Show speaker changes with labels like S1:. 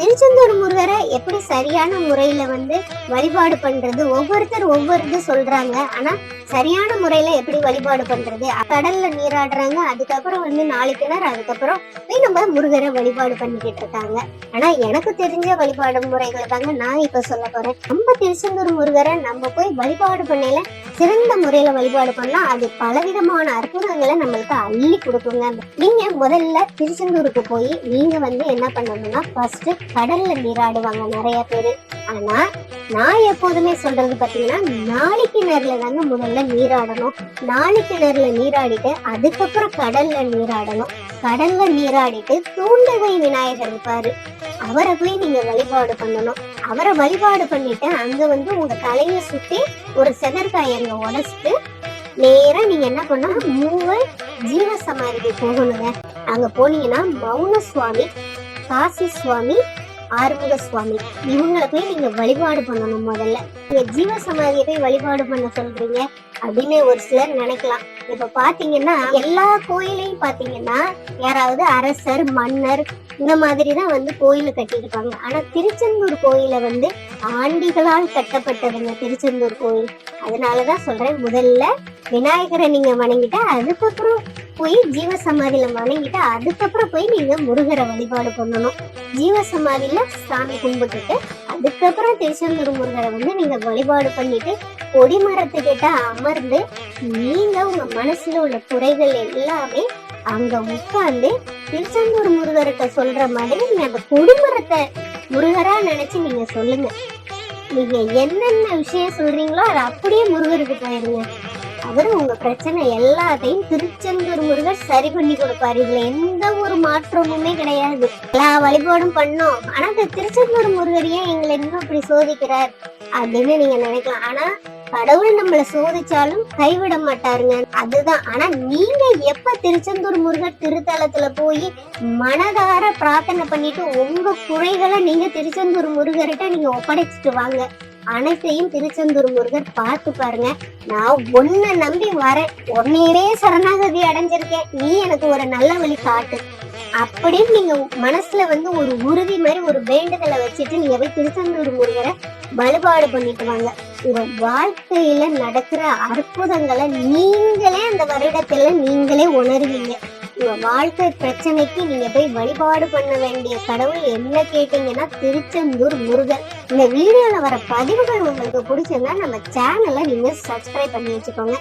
S1: திருச்செந்தூர் முருகரை எப்படி சரியான முறையில வந்து வழிபாடு பண்றது? ஒவ்வொருத்தர் ஒவ்வொரு இது சொல்றாங்க. ஆனா சரியான முறையில எப்படி வழிபாடு பண்றது? கடல்ல நீராடுறாங்க. அதுக்கப்புறம் வந்து நாலு கிணறு அதுக்கப்புறம் போய் நம்ம முருகரை வழிபாடு பண்ணிக்கிட்டு இருக்காங்க. ஆனா எனக்கு தெரிஞ்ச வழிபாடு முறைகளை தாங்க நான் இப்ப சொல்ல போறேன். நம்ம திருச்செந்தூர் முருகரை நம்ம போய் வழிபாடு பண்ணல சிறந்த முறையில வழிபாடு பண்ணா அது பலவிதமான அற்புதங்களை நம்மளுக்கு அள்ளி கொடுக்குங்க. நீங்க முதல்ல திருச்செந்தூருக்கு போய் நீங்க வந்து என்ன பண்ணணும்னா ஃபர்ஸ்ட் கடல்ல நீராடுவாங்க நிறைய பேரு. ஆனா நான் எப்போதுமே சொல்றது பாத்தீங்கன்னா நாளைக்கு நேரில் தாங்க முதல்ல நீராடணும். நாளைக்கு நேரில் நீராடிட்டு அதுக்கப்புறம் கடல்ல நீராடணும். கடல்ல நீராடிட்டு தூண்டகை விநாயகர் இருப்பாரு. அவரை போய் நீங்க வழிபாடு பண்ணணும். அவரை வழிபாடு பண்ணிட்டு அங்க வந்து உங்க தலையை சுத்தி ஒரு செதற்காய் அங்க உடச்சிட்டு நேரா நீங்க என்ன பண்ணணும்? மூவர் ஜீவ சமாதிக்கு போகணுங்க. அங்க போனீங்கன்னா மௌன சுவாமி காசி சுவாமி ஆறுமுக சுவாமி இவங்களை போய் நீங்க வழிபாடு பண்ணணும் முதல்ல. நீங்க ஜீவ சமாதியை போய் வழிபாடு பண்ண சொல்றீங்க அப்படின்னு ஒரு சிலர் நினைக்கலாம். இப்ப பாத்தீங்கன்னா எல்லா கோயிலையும் பாத்தீங்கன்னா யாராவது அரசர் மன்னர் இந்த மாதிரி தான் வந்து கோயிலை கட்டியிருப்பாங்க. ஆனா திருச்செந்தூர் கோயிலை வந்து ஆண்டிகளால் கட்டப்பட்டதுங்க திருச்செந்தூர் கோயில். அதனாலதான் சொல்றேன் முதல்ல விநாயகரை நீங்க வணங்கிட்டா அதுக்கப்புறம் போய் ஜீவ சமாதியில வணங்கிட்டு அதுக்கப்புறம் போய் நீங்க முருகரை வழிபாடு பண்ணணும். ஜீவ சமாதியில சாமி கும்பிட்டுட்டு அதுக்கப்புறம் திருச்செந்தூர் முருகரை வந்து நீங்க வழிபாடு பண்ணிட்டு கொடிமரத்துக்கிட்ட அமர்ந்து நீங்க உங்க மனசுல உள்ள குறைகள் எல்லாமே அங்க உட்கார்ந்து திருச்செந்தூர் முருகர்கிட்ட சொல்ற மாதிரி நீங்க அந்த கொடிமரத்தை முருகரா நினைச்சு நீங்க சொல்லுங்க. நீங்க என்னென்ன விஷயம் சொல்றீங்களோ அதை அப்படியே முருகருக்கு போயிருங்க அவர் உங்க பிரச்சனை எல்லாத்தையும் திருச்செந்தூர் முருகர் சரி பண்ணி கொடுப்பாரு. இதுல எந்த ஒரு மாற்றமுமே கிடையாது. எல்லா வழிபாடும் பண்ணோம். ஆனா இந்த திருச்செந்தூர் முருகர் ஏன் எங்களை இன்னும் இப்படி சோதிக்கிறார் அப்படின்னு நீங்க நினைக்கலாம். ஆனா கடவுள் நம்மள சோதிச்சாலும் கைவிட மாட்டாருங்க. அதுதான். ஆனா நீங்க எப்ப திருச்செந்தூர் முருகர் திருத்தலத்துல போய் மனதார பிரார்த்தனை பண்ணிட்டு உங்க குறைகளை நீங்க திருச்செந்தூர் முருகர்கிட்ட நீங்க ஒப்படைச்சிட்டு வாங்க. அனைத்தையும் திருச்செந்தூர் முருகர் பார்த்து பாருங்க. நான் உன்னை நம்பி வரேன். உன்னையவே சரணாகதி அடைஞ்சிருக்கேன். நீ எனக்கு ஒரு நல்ல வழி காட்டு. அப்படின்னு நீங்க மனசுல வந்து ஒரு உறுதி மாதிரி ஒரு வேண்டுதலை வச்சுட்டு நீங்க போய் திருச்செந்தூர் முருகரை வழிபாடு பண்ணிட்டு வாங்க. உங்க வாழ்க்கையில நடக்கிற அற்புதங்களை நீங்களே அந்த வருடத்துல நீங்களே உணர்வீங்க. உங்க வாழ்க்கை பிரச்சனைக்கு நீங்க போய் வழிபாடு பண்ண வேண்டிய கடவுள் என்ன கேட்டீங்கன்னா திருச்செந்தூர் முருகன். இந்த வீடியோல வர பதிவுகள் உங்களுக்கு பிடிச்சிருந்தா நம்ம சேனலை நீங்க சப்ஸ்கிரைப் பண்ணி வச்சுக்கோங்க.